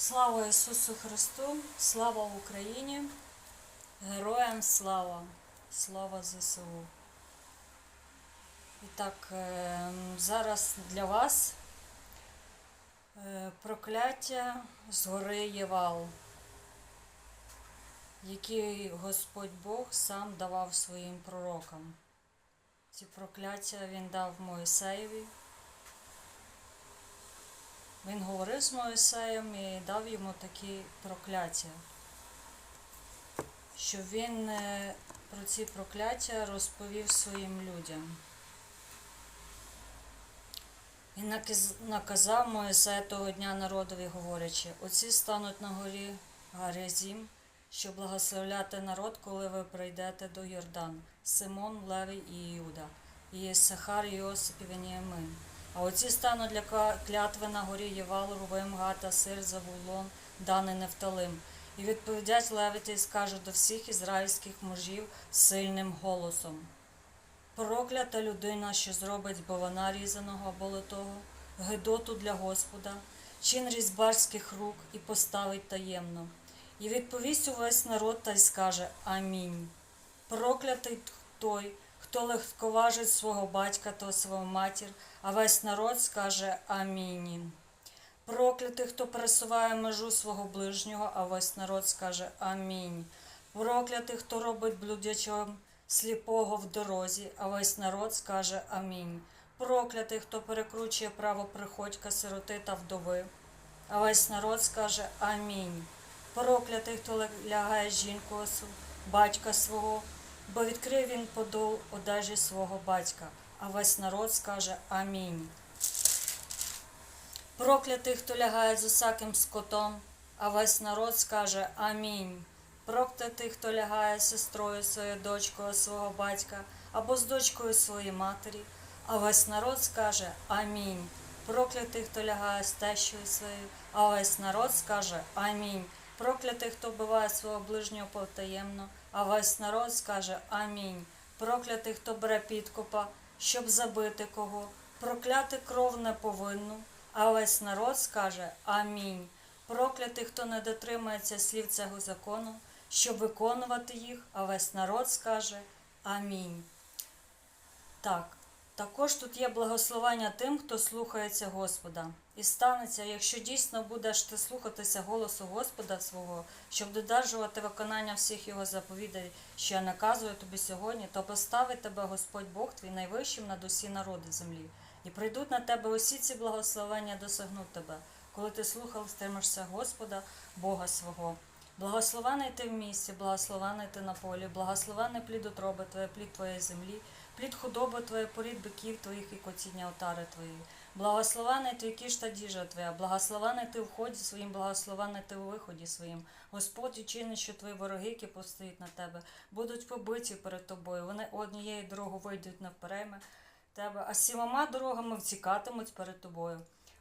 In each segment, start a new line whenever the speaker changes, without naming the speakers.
Слава Ісусу Христу, слава Україні, героям слава, слава ЗСУ. І так, е, зараз для вас е, прокляття з гори Євал, які Господь Бог сам давав своїм пророкам. Ці прокляття він дав Моїсеєві. Він говорив з Моїсеєм і дав йому такі прокляття, щоб він е, про ці прокляття розповів своїм людям. І наказав Моїсей того дня народові, говорячи, оці стануть на горі Гарязім, щоб благословляти народ, коли ви прийдете до Йордан, Симон, Левий і Іуда, і Єсахар, і Йосип і Веніамин. А оці стануть для клятви на горі Євал, Рувим, Гата, Сир, Завулон, Дани, Нефталим. І відповідять левити і скажуть до всіх ізраїльських мужів сильним голосом. Проклята людина, що зробить бована різаного або литого, гидоту для Господа, чин різьбарських рук і поставить таємно. І відповість увесь народ та й скаже Амінь. Проклятий той, хто легковажить свого батька та свого матір, а весь народ скаже Амінь. Проклятий, хто пересуває межу свого ближнього, а весь народ скаже Амінь. Проклятий, хто робить блудячого сліпого в дорозі, а весь народ скаже Амінь. Проклятий, хто перекручує право приходька, сироти та вдови, а весь народ скаже Амінь. Проклятий, хто лягає жінку батька свого, бо відкрив він подол одежі свого батька, а весь народ скаже Амінь. Проклятий, хто лягає з усяким скотом, а весь народ скаже Амінь. Проклятий, хто лягає з сестрою своєю дочкою свого батька або з дочкою своєї матері, а весь народ скаже Амінь. Проклятий, хто лягає з тещою своєю, а весь народ скаже Амінь. Проклятий, хто вбиває свого ближнього потаємно, а весь народ скаже Амінь. Проклятий, хто бере підкупа, щоб забити кого, прокляти кров неповинну, а весь народ скаже Амінь. Проклятий, хто не дотримається слів цього закону, щоб виконувати їх, а весь народ скаже Амінь. Так, також тут є благословення тим, хто слухається Господа. І станеться, якщо дійсно будеш ти слухатися голосу Господа свого, щоб додержувати виконання всіх його заповідей, що я наказую тобі сьогодні, то поставить тебе Господь Бог твій найвищим над усі народи землі. І прийдуть на тебе усі ці благословення досягнуть тебе, коли ти слухав, стримишся Господа, Бога свого. Благословений ти в місті, благословений ти на полі, благословений плід утроби твоє, плід твоєї землі, плід худоби твоє, порід биків твоїх і коціння отари твої. Благословений Твій кіш та діжа твоя, благословений ти в ході своїм, благословений ти у виході своїм. Господь учинить, що твої вороги, які постають на тебе, будуть побиті перед тобою. Вони однією дорогою вийдуть навперейми тебе, а сімома дорогами втікатимуть перед тобою.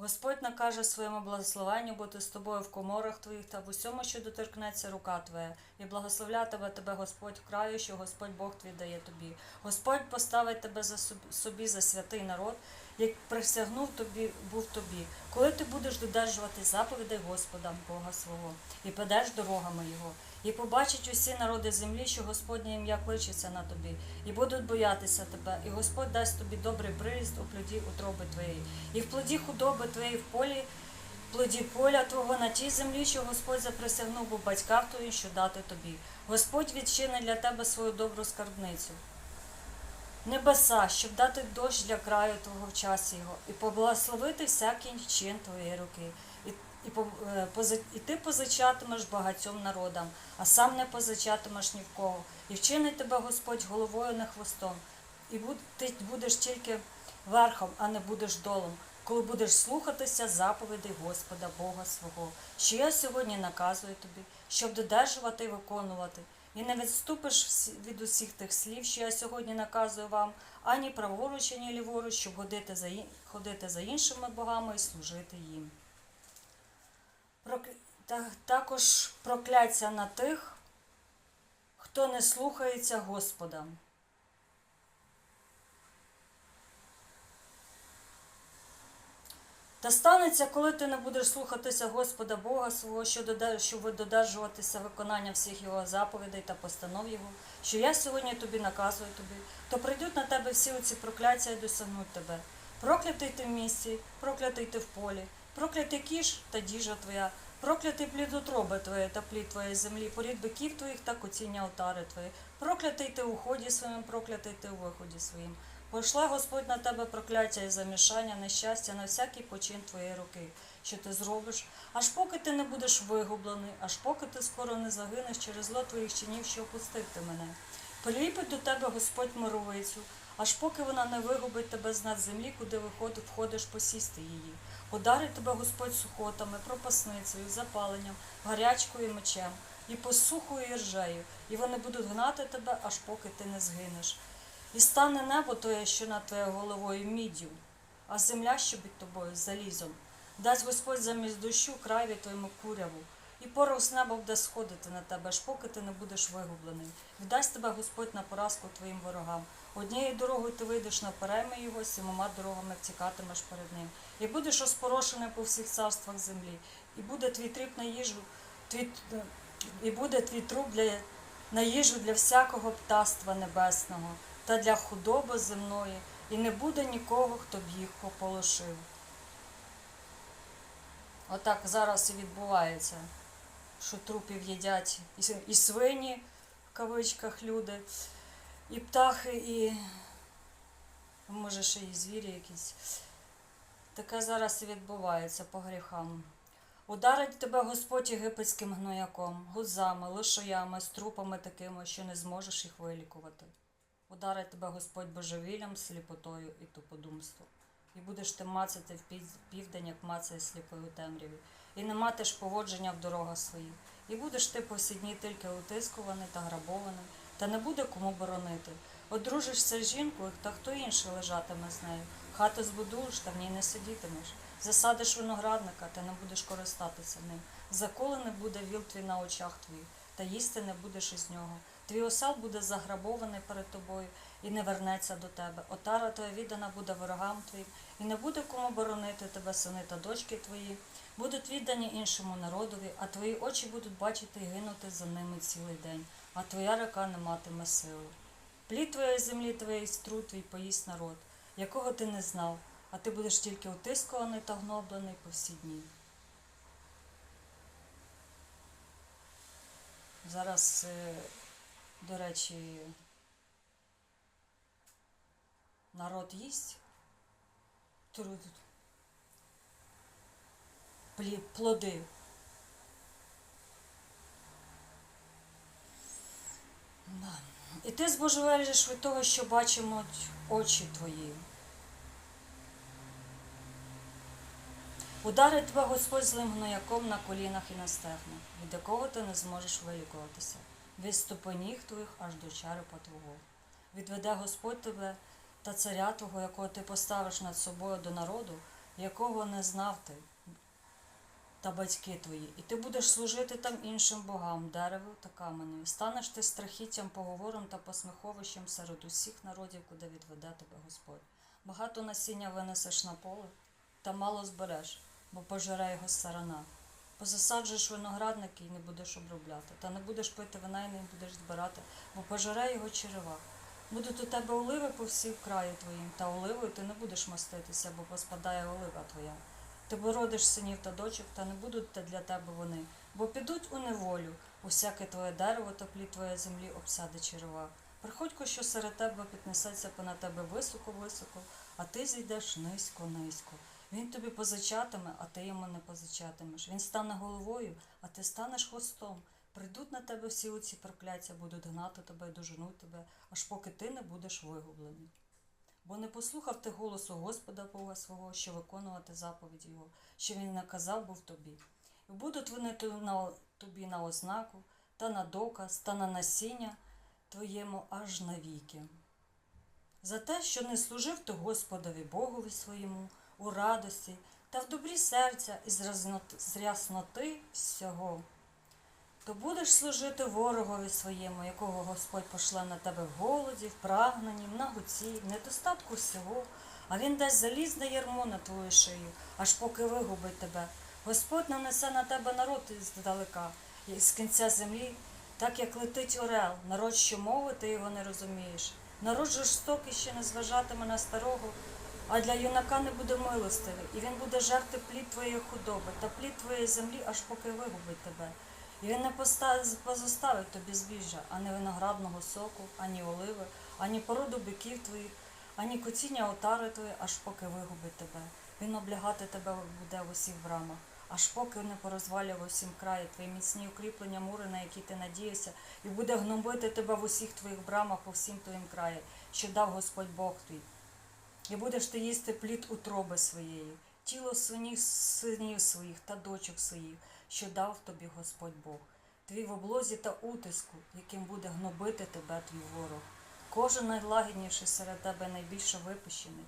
Господь накаже своєму благословенню бути з тобою в коморах твоїх та в усьому, що доторкнеться рука твоя, і благословлятиме тебе Господь в краю, що Господь Бог твій дає тобі. Господь поставить тебе за собі- за святий народ, як присягнув тобі, був тобі, коли ти будеш додержувати заповідей Господа, Бога свого, і підеш дорогами Його, і побачать усі народи землі, що Господнє ім'я кличеться на тобі, і будуть боятися тебе, і Господь дасть тобі добрий приріст у плоді утроби твоєї, і в плоді худоби твоєї в полі, в плоді поля твого на тій землі, що Господь заприсягнув був батькам твоїм, що дати тобі. Господь відчинить для тебе свою добру скарбницю небеса, щоб дати дощ для краю твого в часі його, і поблагословити всякий чин твоєї руки. І, е, ти позичатимеш багатьом народам, а сам не позичатимеш ні в кого. І вчинить тебе Господь головою не хвостом. І ти будеш тільки верхом, а не будеш долом, коли будеш слухатися заповідей Господа Бога свого, що я сьогодні наказую тобі, щоб додержувати і виконувати. І не відступиш від усіх тих слів, що я сьогодні наказую вам, ані праворуч, ані ліворуч, щоб ходити за іншими богами і служити їм. Також прокляться на тих, хто не слухається Господа. Та станеться, коли ти не будеш слухатися Господа Бога свого, щоб додержуватися виконання всіх його заповідей та постанов Його, що я сьогодні тобі наказую тобі, то прийдуть на тебе всі оці прокляття і досягнуть тебе. Проклятий ти в місті, проклятий ти в полі, проклятий кіш та діжа твоя, проклятий плід утроби твоє та плід твоєї землі, порід биків твоїх та коціння отари твої, проклятий ти у ході своїм, проклятий ти у виході своїм. Пошле Господь на тебе прокляття і замішання, нещастя на всякий почин твоєї руки, що ти зробиш, аж поки ти не будеш вигублений, аж поки ти скоро не загинеш через зло твоїх чинів, що опустив ти мене. Приліпить до тебе Господь мировицю, аж поки вона не вигубить тебе з над землі, куди виходив, входиш посісти її. Ударить тебе Господь сухотами, пропасницею, запаленням, гарячкою мечем, і посухою і ржею, і вони будуть гнати тебе, аж поки ти не згинеш. І стане небо тоє, що над твоєю головою міддю, а земля, що під тобою залізом. Дасть Господь замість дощу крайві твоєму куряву, і порох з неба буде сходити на тебе, аж поки ти не будеш вигублений. Вдасть тебе Господь на поразку твоїм ворогам. Однією дорогою ти вийдеш на перейми його, сімома дорогами втікатимеш перед ним. І будеш розпорошений по всіх царствах землі, і буде твій тріп на їжу, твій, і буде твій труп для, на їжу для всякого птаства небесного та для худоби земної, і не буде нікого, хто б їх пополошив. Отак зараз і відбувається, що трупів їдять і, і свині, в кавичках люди, і птахи, і може ще і звірі якісь. Таке зараз і відбувається по гріхам. Ударить тебе Господь єгипетським гнояком, гузами, лишоями, з трупами такими, що не зможеш їх вилікувати. Ударить тебе Господь божевіллям, сліпотою і туподумством. І будеш ти мацати в південь, як мацає сліпий у темряві, і не матиш поводження в дорогах своїх. І будеш ти по всі тільки утискуваний та грабований, та не буде кому боронити. Одружишся з жінкою, та хто інший лежатиме з нею. Хату збудуєш, та в ній не сидітимеш. Засадиш виноградника, та не будеш користатися ним. Заколений буде віл твій на очах твоїх, та їсти не будеш із нього. Твій осел буде заграбований перед тобою і не вернеться до тебе. Отара твоя віддана буде ворогам твоїм, і не буде кому боронити тебе, сини та дочки твої, будуть віддані іншому народові, а твої очі будуть бачити і гинути за ними цілий день, а твоя рука не матиме сили. Плід твоєї землі, твоєї стру твій поїсть народ, якого ти не знав, а ти будеш тільки утискуваний та гноблений по всі дні. Зараз, е, до речі, народ їсть плоди. І ти збожевеліш від того, що бачимо очі твої. Ударить тебе Господь злим гнояком на колінах і на стегнах, від якого ти не зможеш вилікуватися, від ступеніг твоїх аж до черепа твого. Відведе Господь тебе та царя твого, якого ти поставиш над собою до народу, якого не знав ти, та батьки твої, і ти будеш служити там іншим богам, дереву та каменю. Станеш ти страхіттям, поговором та посміховищем серед усіх народів, куди відведе тебе Господь. Багато насіння винесеш на поле, та мало збереш, бо пожере його сарана. Позасаджуєш виноградники і не будеш обробляти, та не будеш пити вина і не будеш збирати, бо пожере його черева. Будуть у тебе оливи по всій краю твоїм, та оливою ти не будеш маститися, бо поспадає олива твоя. Ти породиш синів та дочок, та не будуть те для тебе вони, бо підуть у неволю, усяке твоє дерево та плід твоєї землі обсяде черева. Приходько, що серед тебе піднесеться понад тебе високо-високо, а ти зійдеш низько-низько. Він тобі позичатиме, а ти йому не позичатимеш. Він стане головою, а ти станеш хвостом. Прийдуть на тебе всі оці прокляття, будуть гнати тебе доженуть тебе, аж поки ти не будеш вигублений. Бо не послухав ти голосу Господа Бога свого, що виконувати заповіді Його, що Він наказав був тобі. І будуть вони тобі на ознаку, та на доказ, та на насіння твоєму аж навіки. За те, що не служив ти Господові Богові своєму у радості та в добрі серця і з рясноти всього то будеш служити ворогові своєму, якого Господь пошле на тебе в голоді, в прагненні, в нагуці, в недостатку всього, а він дасть залізне ярмо на твою шию, аж поки вигубить тебе. Господь нанесе на тебе народ здалека, з кінця землі, так як летить орел, народ, що мови, ти його не розумієш. Народ жорстокий, що не зважатиме на старого, а для юнака не буде милостивий, і він буде жерти плід твоєї худоби та плід твоєї землі, аж поки вигубить тебе. І він не позоставить тобі збіжжя, ані виноградного соку, ані оливи, ані породу биків твоїх, ані коціння отари твої, аж поки вигубить тебе. Він облягати тебе буде в усіх брамах, аж поки не порозвалює в усім краї твої міцні укріплення мури, на які ти надієшся, і буде гнобити тебе в усіх твоїх брамах по всім твоїм краї, що дав Господь Бог твій. І будеш ти їсти плід утроби своєї, тіло синів своїх та дочок своїх, що дав тобі Господь Бог, твій в облозі та утиску, яким буде гнобити тебе твій ворог. Кожен найлагідніший серед тебе найбільше випущений.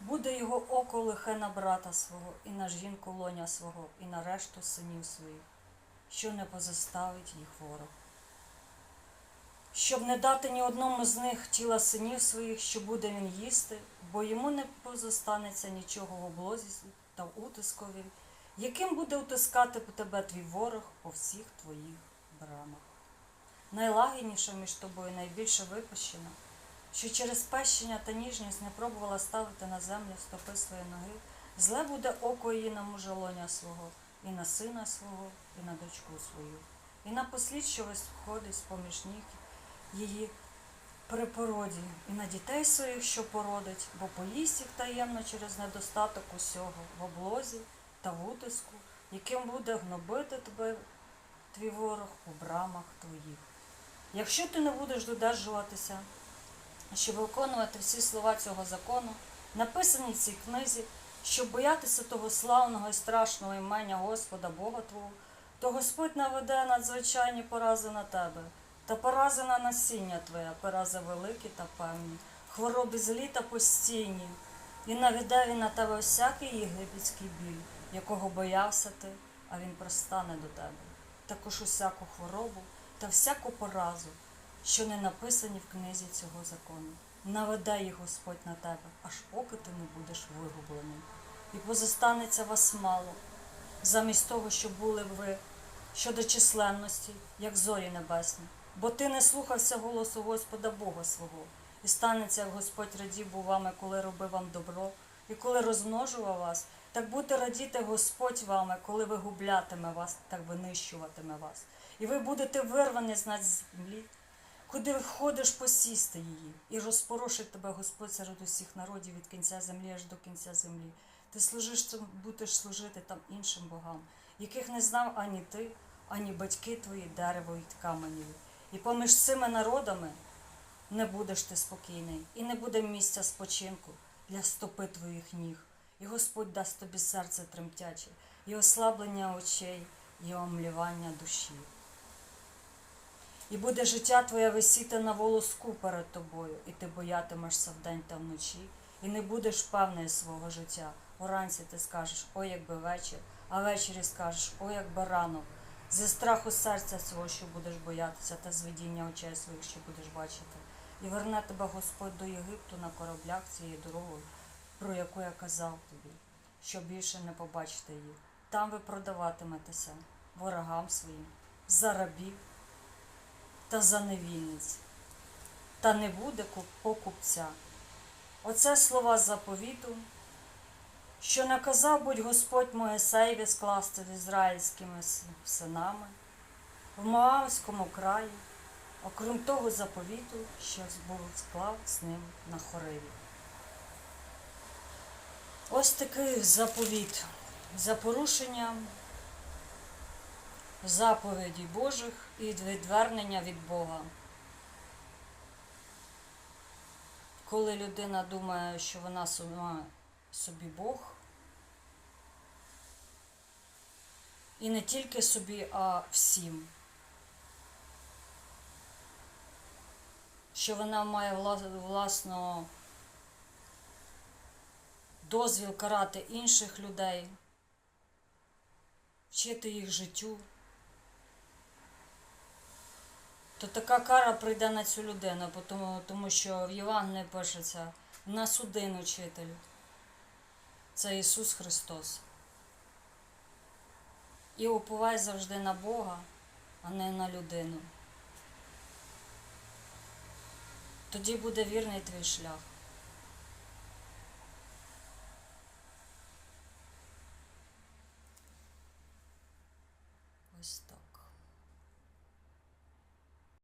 Буде його око лихе на брата свого, і на жінку лоня свого, і на решту синів своїх, що не позоставить їх ворог щоб не дати ні одному з них тіла синів своїх, що буде він їсти, бо йому не позостанеться нічого в облозі та в утискові, яким буде утискати по тебе твій ворог по всіх твоїх брамах. Найлагідніша між тобою найбільше випущена, що через пещення та ніжність не пробувала ставити на землю стопи свої ноги, зле буде око її на мужелоня свого, і на сина свого, і на дочку свою, і на послід, що виходить з поміж ніг її при породі, і на дітей своїх, що породить, бо поїсть їх таємно через недостаток усього в облозі та в утиску, яким буде гнобити тебе твій ворог у брамах твоїх. Якщо ти не будеш додержуватися, щоб виконувати всі слова цього закону, написані в цій книзі, щоб боятися того славного і страшного імення Господа Бога Твого, то Господь наведе надзвичайні порази на тебе, та порази на насіння твоє, порази великі та певні, хвороби злі та постійні, і наведе він на тебе всякий єгипетський біль, якого боявся ти, а він пристане до тебе, також усяку хворобу та всяку поразу, що не написані в книзі цього закону. Наведе їх Господь на тебе, аж поки ти не будеш вигублений. І позостанеться вас мало, замість того, щоб були ви щодо численності, як зорі небесні. Бо ти не слухався голосу Господа Бога свого, і станеться, як Господь радів був вами, коли робив вам добро, і коли розмножував вас, так буде радіти Господь вами, коли вигублятиме вас, так винищуватиме вас. І ви будете вирвані з над землі, куди входиш посісти її, і розпорошить тебе Господь серед усіх народів від кінця землі аж до кінця землі. Ти служиш будеш служити там іншим богам, яких не знав ані ти, ані батьки твої, дерево й каменєві. І поміж цими народами не будеш ти спокійний, і не буде місця спочинку для стопи твоїх ніг. І Господь дасть тобі серце тремтяче, і ослаблення очей, і омлівання душі. І буде життя твоє висіти на волоску перед тобою, і ти боятимешся вдень та вночі, і не будеш певний свого життя. Уранці ти скажеш, ой, якби вечір, а ввечері скажеш, ой, якби ранок. Зі страху серця свого, що будеш боятися, та з видіння очей своїх, що будеш бачити. І верне тебе Господь до Єгипту на кораблях цією дорогою, про яку я казав тобі, що більше не побачите її. Там ви продаватиметеся ворогам своїм, за рабів та за невільниць, та не буде покупця. Оце слова заповіту, що наказав будь Господь Моїсеєві скласти з ізраїльськими синами в Моавському краї, окрім того заповіту, що був склав з ним на Хориві. Ось такий заповіт за порушенням заповіді Божих і відвернення від Бога. Коли людина думає, що вона сама собі Бог, і не тільки собі, а всім. Що вона має вла- власно дозвіл карати інших людей, вчити їх життю, то така кара прийде на цю людину, тому, тому що в Євангелії пишеться на один учитель, це Ісус Христос. І уповай завжди на Бога, а не на людину. Тоді буде вірний твій шлях.